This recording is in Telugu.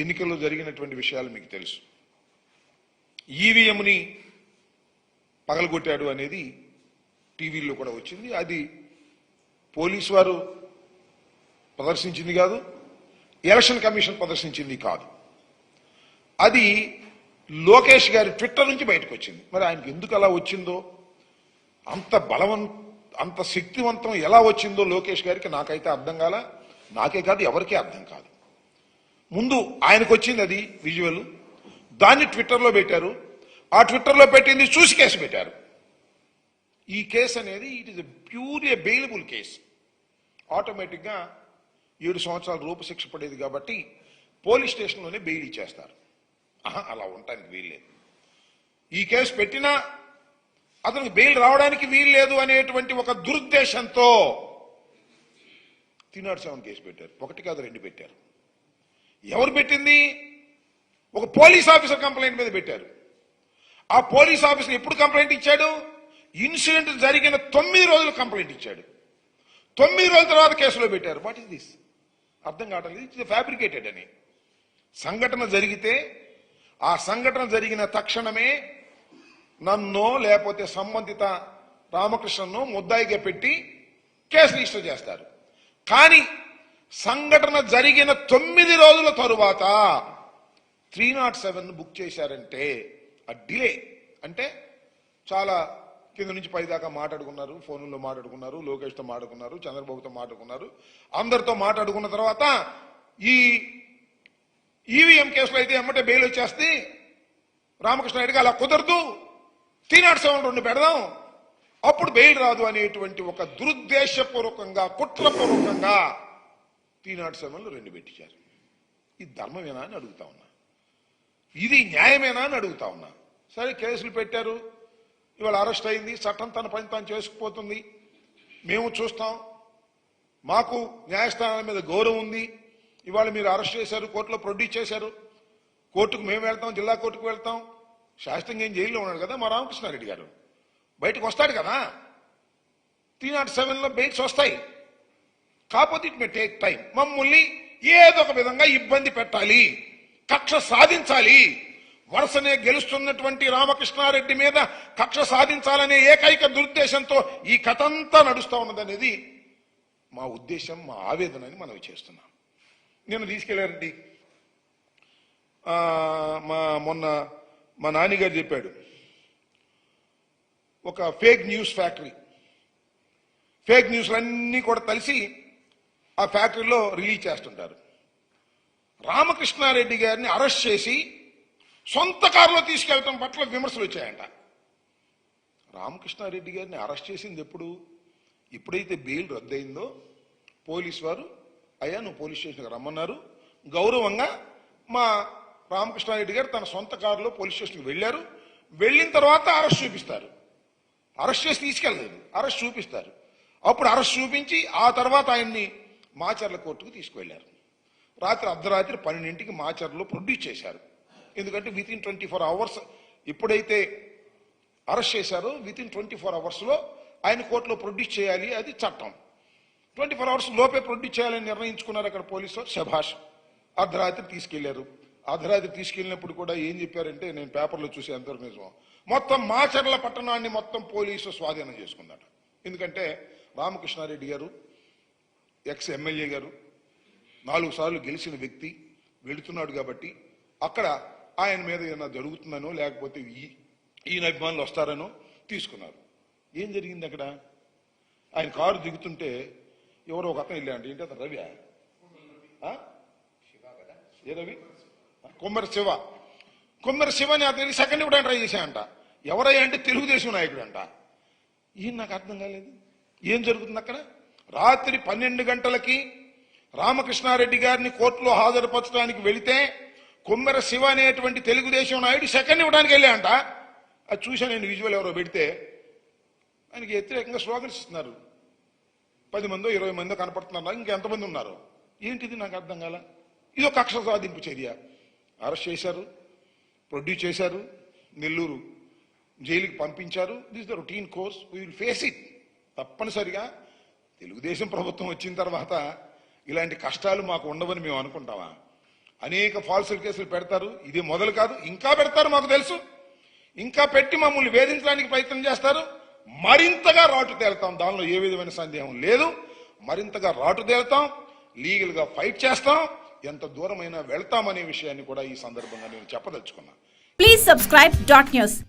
ఎన్నికల్లో జరిగినటువంటి విషయాలు మీకు తెలుసు. ఈవీఎంని పగలగొట్టాడు అనేది టీవీల్లో కూడా వచ్చింది. అది పోలీసు వారు ప్రదర్శించింది కాదు ఎలక్షన్ కమిషన్ ప్రదర్శించింది కాదు. అది లోకేష్ గారి ట్విట్టర్ నుంచి బయటకు వచ్చింది. మరి ఆయనకి ఎందుకు అలా వచ్చిందో అంత బలవం అంత శక్తివంతం ఎలా వచ్చిందో లోకేష్ గారికి నాకైతే అర్థం కాల నాకే కాదు ఎవరికీ అర్థం కాదు. ముందు ఆయనకు వచ్చింది అది విజువల్ దాన్ని ట్విట్టర్లో పెట్టారు. ఆ ట్విట్టర్లో పెట్టింది చూసి కేసు పెట్టారు. ఈ కేసు అనేది it is pure a bailable case ఆటోమేటిక్గా ఏడు సంవత్సరాల రూపశిక్ష పడేది కాబట్టి పోలీస్ స్టేషన్లోనే బెయిల్ ఇచ్చేస్తారు. ఆహా, అలా ఉండటానికి వీల్లేదు. ఈ కేసు పెట్టినా అతనికి బెయిల్ రావడానికి వీల్లేదు అనేటువంటి ఒక దురుద్దేశంతో తినాడు సెవెన్ కేసు పెట్టారు. ఒకటి కాదు రెండు పెట్టారు. ఎవరు పెట్టింది? ఒక పోలీస్ ఆఫీసర్ కంప్లైంట్ మీద పెట్టారు. ఆ పోలీస్ ఆఫీసర్ ఎప్పుడు కంప్లైంట్ ఇచ్చాడు? ఇన్సిడెంట్ జరిగిన తొమ్మిది రోజులు కంప్లైంట్ ఇచ్చాడు. తొమ్మిది రోజుల తర్వాత కేసులో పెట్టారు. వాట్ ఈస్ దిస్ అర్థం కావట్లేదు. ఇట్స్ ఫ్యాబ్రికేటెడ్ అని. సంఘటన జరిగితే ఆ సంఘటన జరిగిన తక్షణమే నన్ను లేకపోతే సంబంధిత రామకృష్ణను ముద్దాయిగా పెట్టి కేసు రిజిస్టర్ చేస్తారు. కానీ సంఘటన జరిగిన తొమ్మిది రోజుల తరువాత త్రీ నాట్ సెవెన్ బుక్ చేశారంటే ఆ డిలే. అంటే చాలా కింద నుంచి పై దాకా మాట్లాడుకున్నారు ఫోన్లో మాట్లాడుకున్నారు లోకేష్తో మాట్లాడుకున్నారు చంద్రబాబుతో మాట్లాడుకున్నారు. అందరితో మాట్లాడుకున్న తర్వాత ఈ ఈవీఎం కేసులో అయితే ఎమ్మటే బెయిల్ వచ్చేస్తే రామకృష్ణ రెడ్డికి అలా కుదరదు. త్రీ నాట్ సెవెన్ రెండు పెడదాం. అప్పుడు బెయిల్ రాదు అనేటువంటి ఒక దురుద్దేశపూర్వకంగా కుట్రపూర్వకంగా త్రీ నాట్ సెవెన్లు రెండు పెట్టించారు. ఇది ధర్మమేనా అని అడుగుతా ఉన్నా. ఇది న్యాయమేనా అని అడుగుతా ఉన్నా. సరే కేసులు పెట్టారు. ఇవాళ అరెస్ట్ అయింది. చట్టం తన పని తాను చేసుకుపోతుంది. మేము చూస్తాం. మాకు న్యాయస్థానాల మీద గౌరవం ఉంది. ఇవాళ మీరు అరెస్ట్ చేశారు కోర్టులో ప్రొడ్యూస్ చేశారు. కోర్టుకు మేము వెళ్తాం జిల్లా కోర్టుకు వెళ్తాం. శాస్త్రంగా ఏం జైల్లో ఉన్నాడు కదా మా రామకృష్ణారెడ్డి గారు. బయటకు వస్తాడు కదా. త్రీ నాట్ సెవెన్లో బెయిల్స్ వస్తాయి. కాకపోతే ఇట్ మే టేక్ టైం మమ్మల్ని ఏదో ఒక విధంగా ఇబ్బంది పెట్టాలి కక్ష సాధించాలి. వరుసనే గెలుస్తున్నటువంటి రామకృష్ణారెడ్డి మీద కక్ష సాధించాలనే ఏకైక దురుద్దేశంతో ఈ కథ అంతా నడుస్తూ ఉన్నదనేది మా ఉద్దేశం మా ఆవేదన అని మనం చేస్తున్నాం. నేను తీసుకెళ్ళారండి. మా మొన్న మా నాన్నగారు చెప్పాడు. ఒక ఫేక్ న్యూస్ ఫ్యాక్టరీ. ఫేక్ న్యూస్లన్నీ కూడా కలిసి ఆ ఫ్యాక్టరీలో రిలీజ్ చేస్తుంటారు. రామకృష్ణారెడ్డి గారిని అరెస్ట్ చేసి సొంత కారులో తీసుకెళ్ళటం పట్ల విమర్శలు వచ్చాయంట. రామకృష్ణారెడ్డి గారిని అరెస్ట్ చేసింది ఎప్పుడు? ఎప్పుడైతే బెయిల్ రద్దయిందో పోలీస్ వారు అయ్యా నువ్వు పోలీస్ స్టేషన్కి రమ్మన్నారు. గౌరవంగా మా రామకృష్ణారెడ్డి గారు తన సొంత కారులో పోలీస్ స్టేషన్కి వెళ్ళారు. వెళ్ళిన తర్వాత అరెస్ట్ చూపిస్తారు. అరెస్ట్ చేసి తీసుకెళ్ళలేదు. అరెస్ట్ చూపిస్తారు. అప్పుడు అరెస్ట్ చూపించి ఆ తర్వాత ఆయన్ని మాచర్ల కోర్టుకు తీసుకువెళ్ళారు రాత్రి అర్ధరాత్రి పన్నెండింటికి మాచర్లో ప్రొడ్యూస్ చేశారు. ఎందుకంటే within twenty four hours ఎప్పుడైతే అరెస్ట్ చేశారో విత్ ఇన్ ట్వంటీ ఫోర్ అవర్స్లో ఆయన కోర్టులో ప్రొడ్యూస్ చేయాలి అది చట్టం. ట్వంటీ ఫోర్ అవర్స్ లోపే ప్రొడ్యూస్ చేయాలని నిర్ణయించుకున్నారు అక్కడ పోలీసు శభాష్. అర్ధరాత్రి తీసుకెళ్ళారు. అర్ధరాత్రి తీసుకెళ్ళినప్పుడు కూడా ఏం చెప్పారంటే నేను పేపర్లో చూసి ఎంతవరకు నిజం మొత్తం మాచర్ల పట్టణాన్ని మొత్తం పోలీసు స్వాధీనం చేసుకున్నాడు ఎందుకంటే రామకృష్ణారెడ్డి గారు ఎక్స్ ఎమ్మెల్యే గారు నాలుగు సార్లు గెలిచిన వ్యక్తి వెళుతున్నాడు కాబట్టి అక్కడ ఆయన మీద ఏమైనా జరుగుతుందనో లేకపోతే ఈ ఈయన అభిమానులు వస్తారనో తీసుకున్నారు. ఏం జరిగింది అక్కడ? ఆయన కారు దిగుతుంటే ఎవరో ఒక అతను వెళ్ళాడు ఏంటి అతను? రవి ఏ రవి? ఆ, శివ. కొమ్మరి శివని అతని సెకండ్ కూడా ట్రై చేశాయంట ఎవరయ్యా అంటే తెలుగుదేశం నాయకుడు అంట ఈయన నాకు అర్థం కాలేదు. ఏం జరుగుతుంది అక్కడ? రాత్రి పన్నెండు గంటలకి రామకృష్ణారెడ్డి గారిని కోర్టులో హాజరుపరచడానికి వెళితే కొమ్మెర శివ అనేటువంటి తెలుగుదేశం నాయుడు సెకండ్ ఇవ్వడానికి వెళ్ళాయంట అది చూశాను నేను విజువల్ ఎవరో పెడితే. ఆయనకి వ్యతిరేకంగా స్లోగన్స్ ఇస్తున్నారు. పది మందో ఇరవై మందో కనపడుతున్నారు. ఇంకెంతమంది ఉన్నారు? ఏంటిది నాకు అర్థం కాల? ఇది ఒక కక్ష సాధింపు చర్య. అరెస్ట్ చేశారు ప్రొడ్యూస్ చేశారు నెల్లూరు జైలుకి పంపించారు. This the routine course we will face it తప్పనిసరిగా. తెలుగుదేశం ప్రభుత్వం వచ్చిన తర్వాత ఇలాంటి కష్టాలు మాకు ఉండవని మేము అనుకుంటామా? అనేక ఫాల్స్ కేసులు పెడతారు. ఇది మొదలు కాదు. ఇంకా పెడతారు మాకు తెలుసు. ఇంకా పెట్టి మమ్మల్ని వేధించడానికి ప్రయత్నం చేస్తారు. మరింతగా రాటు తేలుతాం. దానిలో ఏ విధమైన సందేహం లేదు. మరింతగా రాటు తేలుతాం. లీగల్గా ఫైట్ చేస్తాం. ఎంత దూరమైనా వెళ్తామనే విషయాన్ని కూడా ఈ సందర్భంగా నేను చెప్పదలుచుకున్నా. Please subscribe dot news